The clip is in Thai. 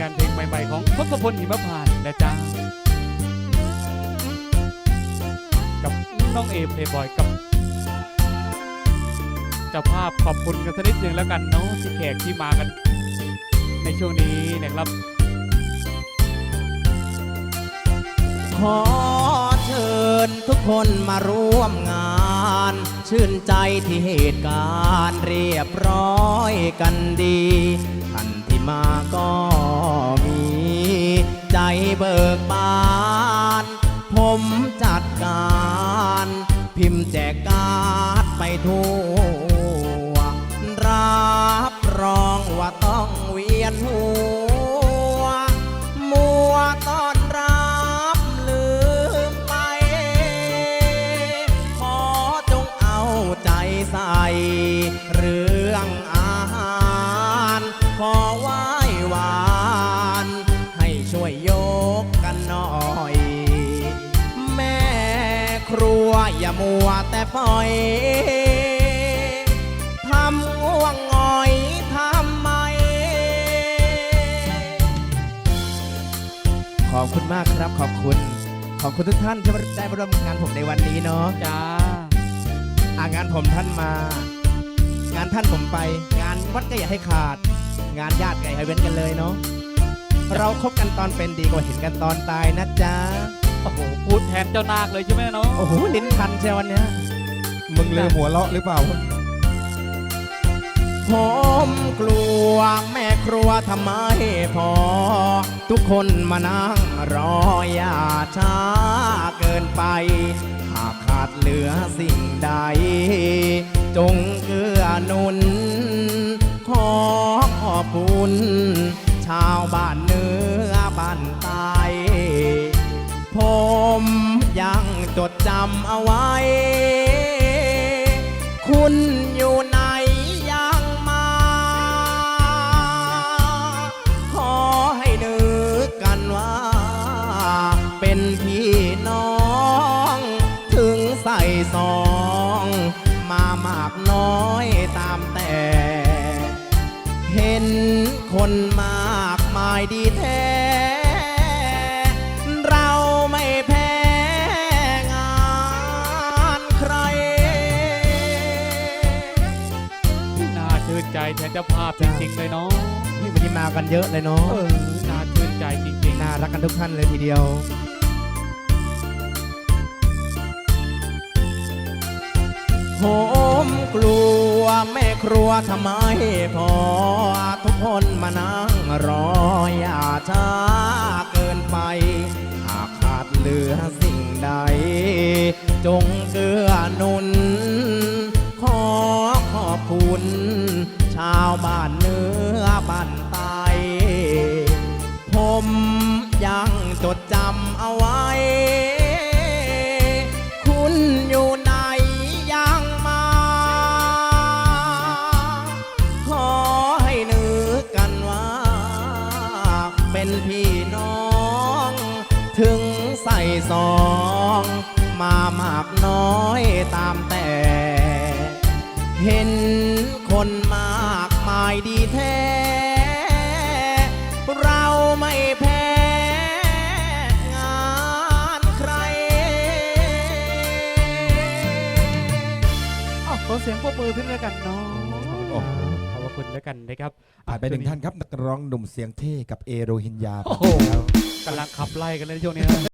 งานเพลงใหม่ ๆ ของทศพลหิมพานต์นะจ๊ะ กับน้องเอเพลย์บอยกับเจ้าภาพขอบคุณกันสักนิดหนึ่งแล้วกันเนาะที่แขกที่มากัน ในช่วงนี้นะครับ ขอเชิญทุกคนมาร่วมงาน ชื่นใจที่เหตุการณ์เรียบร้อยกันดี ก อย่ามัวแต่ปล่อยทำง่วงงอยทำไม ขอบคุณมากครับขอบคุณ ขอบคุณทุกท่านที่ได้มาร่วมงานผมในวันนี้เนาะจ้าอางานผมท่านมา งานท่านผมไป งานวัดก็อย่าให้ขาด งานญาติก็อย่าให้เว้นกันเลยเนาะเราคบกันตอนเป็นดีกว่าเห็นกันตอนตายนะจ๊ะ โอ้โหพูดแทนเจ้านาคเลยใช่ไหมเนาะโอ้โหลิ้นพันเชียววันเนี้ยมึงลืมหัวเราะหรือเปล่าผมกลัวแม่ครัวทำไมพอ ทุกคนมานั่งรออย่าช้าเกินไป หากขาดเหลือสิ่งใด จงำเอาไว้ คุณอยู่ไหนยังมา ขอให้นึกกันว่า เป็นพี่น้อง ถึงใส่ซอง มามากน้อยตามแต่ เห็นคนมากมายดีแท้ ใจแทนเจ้าภาพจริงๆเลยเนาะนี่วันนี้มากันเยอะเลยเนาะเออน่าชื่นใจจริงๆน่ารักกันทุกท่านเลยทีเดียวผมกลัวแม่ครัวทำไมพอทุกคนมานั่งรออย่าช้าเกินไป หากขาดเหลือสิ่งใด จงเกื้อหนุน ขอขอบคุณชาวบ้านเนื้อบ้านใต้ผมยังจดจำเอาไว้ คุณอยู่ไหนยังมา ขอให้นึกกันว่า เป็นพี่น้อง ถึงใส่ซอง มามากน้อยตามแต่ เห็นคนมากมายดีแท้ เราไม่แพ้ งานใครอ้าวขอเสียงปรบมือขึ้นแล้วกันเนาะโอ้โห ขอบพระคุณแล้วกันนะครับผ่านไปหนึ่งท่านครับนักร้องหนุ่มเสียงเท่กับเอโรฮินยาโอ้โหกำลังขับไล่กันเลยช่วงนี้นะ